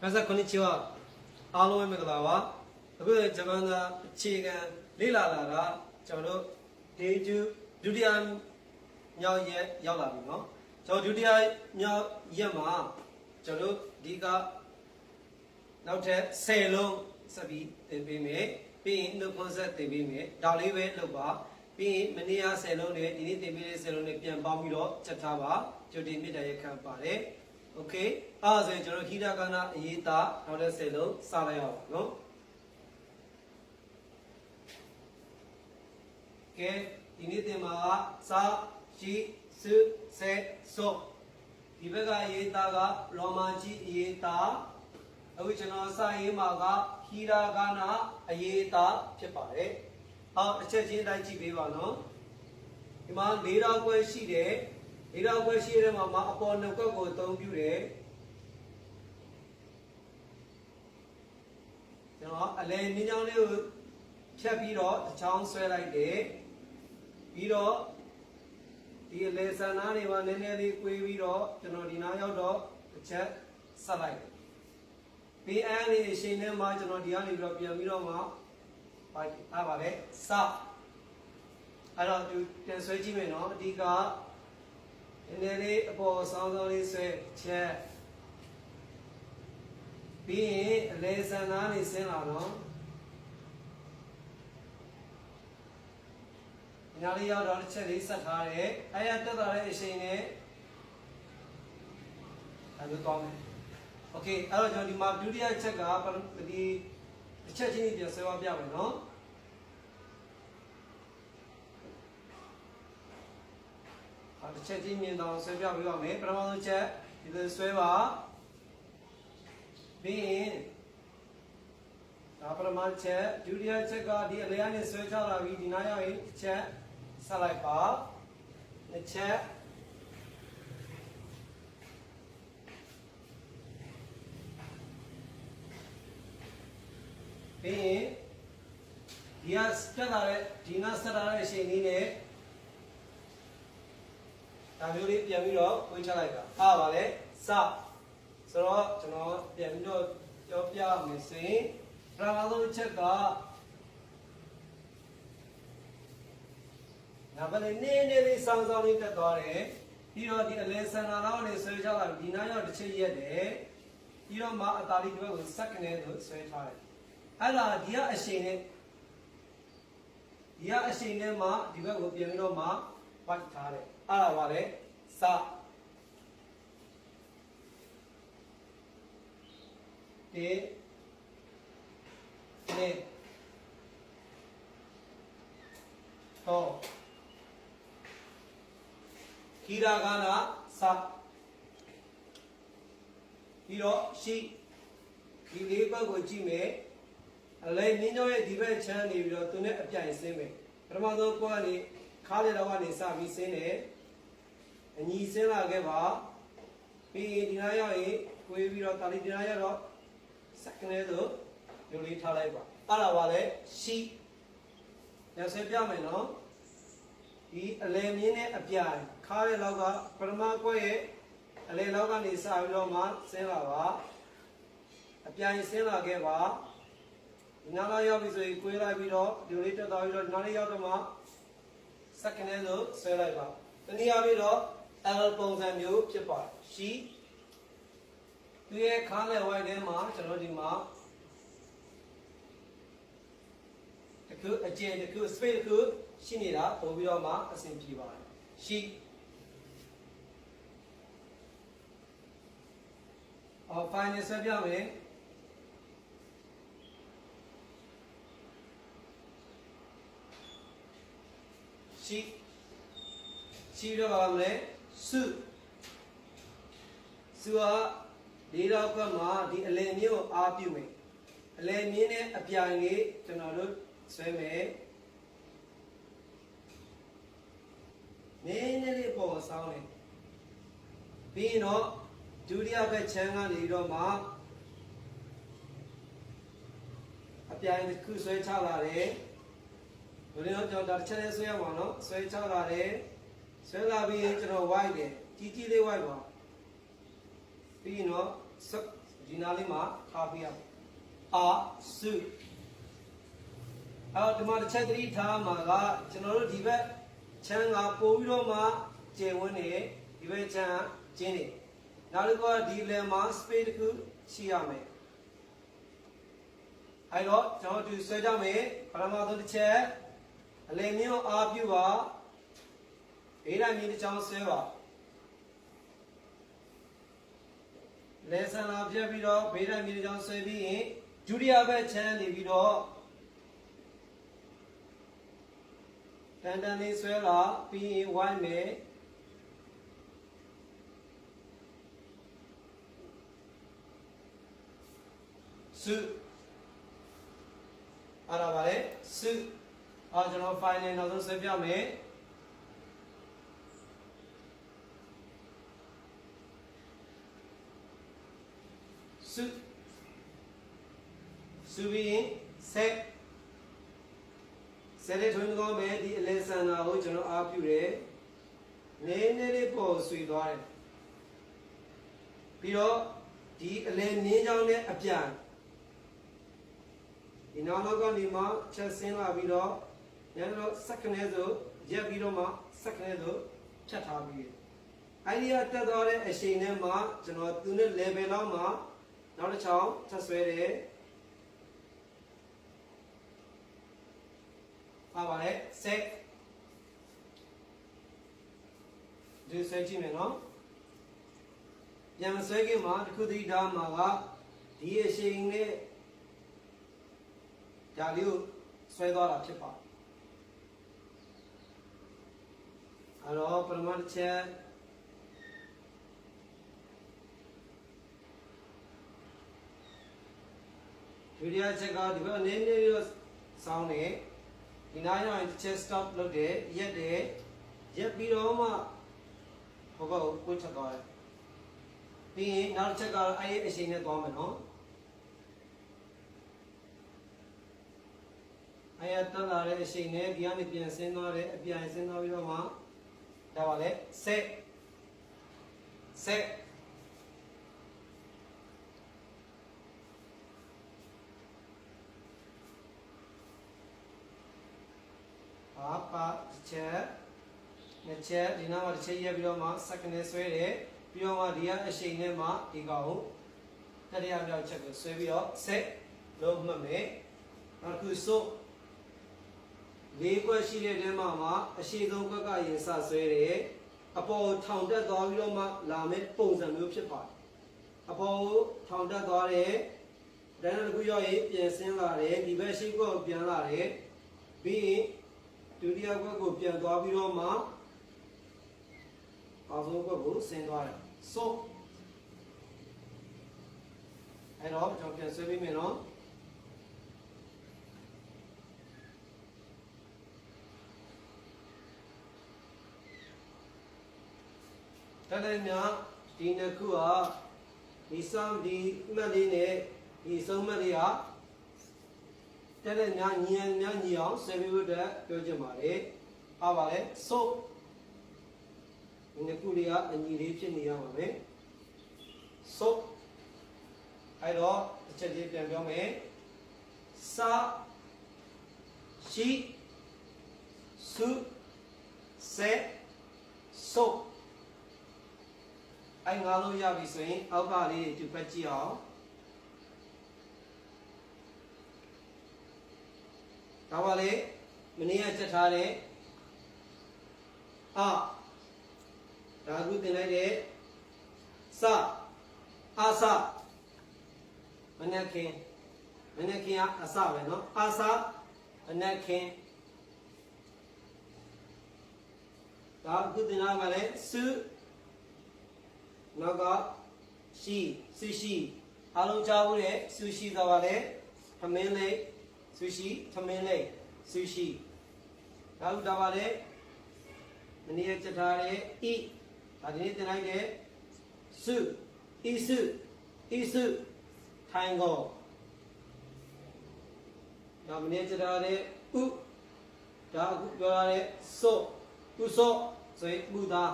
皆さんこんにちはအားလုံးပဲမင်္ဂလာပါအခုဂျပန်ကအခြေခံလေ့လာလာတာကျွန်တော်တို့ day 2ဒုတိယမြောက်ရက်ရောက်လာပြီเนาะကျွန်တော်ဒုတိယမြောက်ရက်မှာကျွန်တော်တို့ဒီကနောက်ထပ်10လုံးဆက်ပြီးသင်ပေးမယ်ပြီးရင်နှုတ်ခွန်းဆက်သင်ပေးမယ်ဒါလေးပဲလုပ်ပါပြီးရင်မနေ့က10လုံးနဲ့ဒီနေ့သင်ပေးတဲ့10လုံးနဲ့ပြန်ပေါင်းပြီးတော့ချက်ထားပါကြိုတင်မြစ်တရခံပါတယ် โอเคအဲ့ဒါဆိုရင်ကျွန်တော်ဟိဒကနာအရေးသားနောက်တဲ့10လုံးစလိုက်အောင်နော်ကဲဒီနေ့သင်မှာစာရှိစုစေဆိုဒီဘက်ကအရေးသားကရောမာကြီးအရေးသားအခုကျွန်တော်စာရေးမှာကဟိဒကနာအရေးသားဖြစ်ပါတယ်အော်တစ်ချက်ချင်းတိုင်းကြည့်ပေးပါနော်ဒီမှာ၄တော့ခွဲရှိတယ် ၄တော့ခွဲရှိတဲ့မှာမှာအပေါ်နှစ်ခွက်ကိုအသုံးပြုတယ်ကျွန်တော်အလဲမြင်းချောင်းလေးကိုဖြတ်ပြီးတော့တစ်ချောင်းဆွဲလိုက်တယ်ပြီးတော့ဒီအလဲဆန္ဒတွေမှာနည်းနည်းလေး꿰ပြီးတော့ကျွန်တော်ဒီနားရောက်တော့တစ်ချက်ဆက်လိုက်တယ်ပြီးအဲ့ဒီအချိန်ထဲမှာကျွန်တော်ဒီကနေပြီးတော့ပြန်ပြီးတော့မှပါအားပါလေစအဲ့တော့သူပြန်ဆွဲကြည့်မယ်နော်အဓိက နည်းနည်းလေးအပေါ်ဆောင်းဆောင်းလေးဆွဲချက်ပြီးရင်အလဲဆန္ဒနေဆင်းလာတော့ညာလေးရောက်တော့တစ်ချက်လေးဆက်ထားတယ်အဲ့ရတက်သွားတဲ့အချိန်နဲ့အဲ့လိုကောင်းတယ်โอเคအဲ့တော့ကျွန်တော်ဒီမှာဒုတိယချက်ကဒီတစ်ချက်ချင်းပြန်ဆွဲသွားပြမယ်နော် တစ်ချက်ချင်းမြင်တော့ဆွဲပြပေးပါမယ်ပထမဆုံးချက်ဒီလိုဆွဲပါပြီးရင်ဒါပထမချက်ဒုတိယချက်ကဒီအလဲကနေဆွဲချလာပြီးဒီနားရောက်ရင်တစ်ချက်ဆက်လိုက်ပါနှစ်ချက်ပြီးရင်ဒီကတက်လာတဲ့ဒီနားဆက်လာတဲ့အချိန်လေးနဲ့ဒါ မျိုးလေးပြန်ပြီးတော့ဝေးချလိုက်တာအားပါလေစဆိုတော့ကျွန်တော်ပြန်ပြီးတော့ပြောပြမယ်ဆိုရင်ပထမဆုံးချက်ကနာဘလေးနည်းနည်းလေးစောင်းစောင်းလေးတက်သွားတယ်ပြီးတော့ဒီအလဲဆန္ဒလောက်နဲ့ဆွဲချလာဒီနားရောက်တစ်ချက်ရက်တယ်ပြီးတော့မှအတားလေးတစ်ဘက်ကိုစက်ကနေလို့ဆွဲထားတယ်အဲ့ဒါဒီကအချိန်နဲ့ဒီကအချိန်နဲ့မှဒီဘက်ကိုပြန်ပြီးတော့မှပတ်ထားတယ် အဲ့ဒါပါလေစတေနေတော့ခိရာဂနာစပြီးတော့ရှိဒီလေးဘက်ကိုကြည့်မယ်အလဲမြင်းကျောင်းရဲ့ဒီဘက်ချမ်းနေပြီးတော့သူနဲ့အပြိုင်ဆင်းမယ်ပထမဆုံးကိုကနေခါးလေတော့ကနေစပြီးဆင်းတယ် အညီဆင်းလာခဲ့ပါပြီးရင်ဒီနားရောက်ရင်ကိုေးပြီးတော့တာလီဒီနားရောက်တော့စက္ကနဲဆိုယူလေးထားလိုက်ပါအဲ့ဒါပါလေရှိညဆက်ပြမယ်နော်ဒီအလဲမြင်းနဲ့အပြိုင်ခါးလေလောက်ကပထမကွက်ရဲ့အလဲလောက်ကနေစပြီးတော့မှဆင်းလာပါအပြိုင်ဆင်းလာခဲ့ပါဒီနားလာရောက်ပြီဆိုရင်ကိုေးလိုက်ပြီးတော့ဒီလေးတက်သွားပြီးတော့ဒီနားလေးရောက်တော့မှစက္ကနဲဆိုဆွဲလိုက်ပါတနည်းအားဖြင့်တော့ L ပုံစံမျိုးဖြစ်ပါတယ်ရှိသူရဲ့ခါလဲဝိုင်းထဲမှာကျွန်တော်ဒီမှာတခုအကျယ်တခု space တခုရှိနေတာပို့ပြီးတော့မှအဆင်ပြေပါတယ်ရှိအော် final ဆက်ပြမယ်ရှိရှိတော့ပါမလဲ စုစုကဒီတော့ကမှဒီအလယ်မျိုးကိုအားပြုမယ်အလယ်မြင်းနဲ့အပြိုင်လေးကျွန်တော်တို့ဆွဲမယ်နည်းနည်းလေးပေါ်ဆောင်းတယ်ပြီးရင်တော့ဒုတိယဘက်ချမ်းကနေတော့မှအပြိုင်တစ်ခုဆွဲချလာတယ်ဘယ်လိုတော့ကျွန်တော်တစ်ချက်လေးဆွဲရမှာနော်ဆွဲချလာတယ် ဆွဲလာပြီးရင်ကျွန်တော်ဝိုက်တယ်ကြီးကြီးလေးဝိုက်ပါပြီးရင်တော့ဒီနားလေးမှာထားပြရမယ်အာစုအော်ဒီမှာတစ်ချက်သတိထားမှာကကျွန်တော်တို့ဒီဘက်ချမ်းကပို့ပြီးတော့မှကျယ်ဝန်းနေဒီဘက်ချမ်းကျင်းနေနောက်တစ်ခုကဒီလယ်မှာ space တစ်ခုရှိရမယ်အဲ့တော့ကျွန်တော်တို့ဆွဲကြမယ်ပထမဆုံးတစ်ချက်အလယ်မျိုးအားပြုပါ ဘေးတိုင်းမြေတစ်ချောင်းဆွဲပါလဲဆန်လာပြတ်ပြီးတော့ဘေးတိုင်းမြေတစ်ချောင်းဆွဲပြီးရင်ဒုတိယဘက်ချမ်းနေပြီးတော့တန်တန်လေးဆွဲလာပြီးရင်ဝိုင်းမယ်စုအဲ့ဒါပါလေစုအော်ကျွန်တော် file နဲ့နောက်ဆုံးဆွဲပြမယ် စုစုပြီးရင်ဆက်ဆက်တဲ့ထွန်းကောင်းမယ်ဒီအလဲဆန်တာကိုကျွန်တော်အားပြုတယ်နည်းနည်းလေးပေါ်ဆွေသွားတယ်ပြီးတော့ဒီအလဲနင်းချောင်းနဲ့အပြန်ဒီနောက်နောက်ကနေမှချက်ဆင်းလာပြီးတော့ညတော့စက္ကနဲဆိုရက်ပြီးတော့မှစက္ကနဲဆိုဖြတ်ထားပြီးအဲ့ဒီကတက်သွားတဲ့အချိန်နဲ့မှကျွန်တော်သူနဲ့ level လောက်မှ နောက်တစ်ချောင်းချက်ဆွဲတယ်ပါပါလေဆက်ဒီဆွဲကြည့်မယ်နော်ပြန်မဆွဲခင်မှာတစ်ခုတည်းထားမှာကဒီအချိန်နဲ့ဒါလေးကိုဆွဲသွားတာဖြစ်ပါအဲ့တော့ပရမတ်တစ်ချက် ဒုတိယချက်ကဒီဘက်အနေနဲ့ရောစောင်းနေဒီနားရောက်ရင်တစ်ချက် stop လုပ်တယ်ရက်တယ်ရက်ပြီးတော့မှဟိုဘက်ကိုကိုချက်သွားတယ်ပြီးရင်နောက်တစ်ချက်ကတော့အဲ့ဒီအချိန်နဲ့သွားမယ်နော်အရတက်လာတဲ့အချိန်နဲ့ဒီကနေပြန်ဆင်းသွားတယ်အပြန်ဆင်းသွားပြီးတော့မှဒါပါလေဆက်ဆက် ပါပါတစ်ချက်နှစ်ချက်ဒီနောက်မှာတစ်ချက်ရက်ပြီးတော့မှ second နဲ့ဆွဲတယ်ပြီးတော့မှဒီကအချိန်နဲ့မှဒီကောင်ကိုတတိယမြောက်ချက်ကိုဆွဲပြီးတော့ဆက်လုံးမှတ်မယ်နောက်တစ်ခုစို့လေးခွက်ရှိတဲ့ထဲမှာမှအရှိဆုံးခွက်ကရင်စဆွဲတယ်အပေါ်ထောင်တက်သွားပြီးတော့မှလာမယ့်ပုံစံမျိုးဖြစ်ပါတယ်အပေါ်ထောင်တက်သွားတယ်ဒဏ္ဍတစ်ခုရောက်ရင်ပြန်ဆင်းလာတယ်ဒီဘက်ရှိခွက်ကိုပြန်လာတယ်ပြီးရင် ဒုတိယခွက်ကိုပြန်သွားပြီးတော့မှအောင်ဆုံးခွက်ကိုဆင်းသွားတယ်ဆိုအဲ့တော့ကျွန်တော်ပြန်ဆွဲပေးမယ်နော်တကယ်များဒီနှစ်ခုဟာဒီစမ်းဒီမှတ်လေးနဲ့ဒီဆုံးမှတ်လေးဟာ တဲ့တဲ့များညီရများညီအောင်ဆယ်ပြီးဖို့အတွက်ပြောချင်ပါတယ်။အားပါလေ။ဆိုဒီနှစ်ခုလေးကအညီလေးဖြစ်နေရပါမယ်။ဆိုအဲ့တော့တစ်ချက်ချင်းပြန်ပြောမယ်။စာရှိစုစေဆိုအဲ့ငါလို့ရပြီဆိုရင်အောက်ကလေးတွေသူဖက်ကြည့်အောင် ဒါပါလေမနေ့ကချက်ထားတဲ့အာဒါခုတင်လိုက်တဲ့စအာစမနေ့ခင်မနေ့ခင်ကအစပဲเนาะအာစမနေ့ခင်ဒါခုတင်လာပါလေစုနောက်ကရှိဆူရှိအားလုံးကြားဘူးတဲ့ဆူရှိတော့ပါလေသမင်းလေး ဆူရှိသမင်းလေးဆူရှိနောက်တော့ပါလေမနေ့ကချက်ထားတဲ့ဤဒါဒီနေ့တင်လိုက်တဲ့စုဤစုဤစုထိုင်ကိုနောက်မနေ့ချက်ထားတဲ့ဥဒါအခုပြောရတဲ့စောဥစောဆိုရင်ဥသား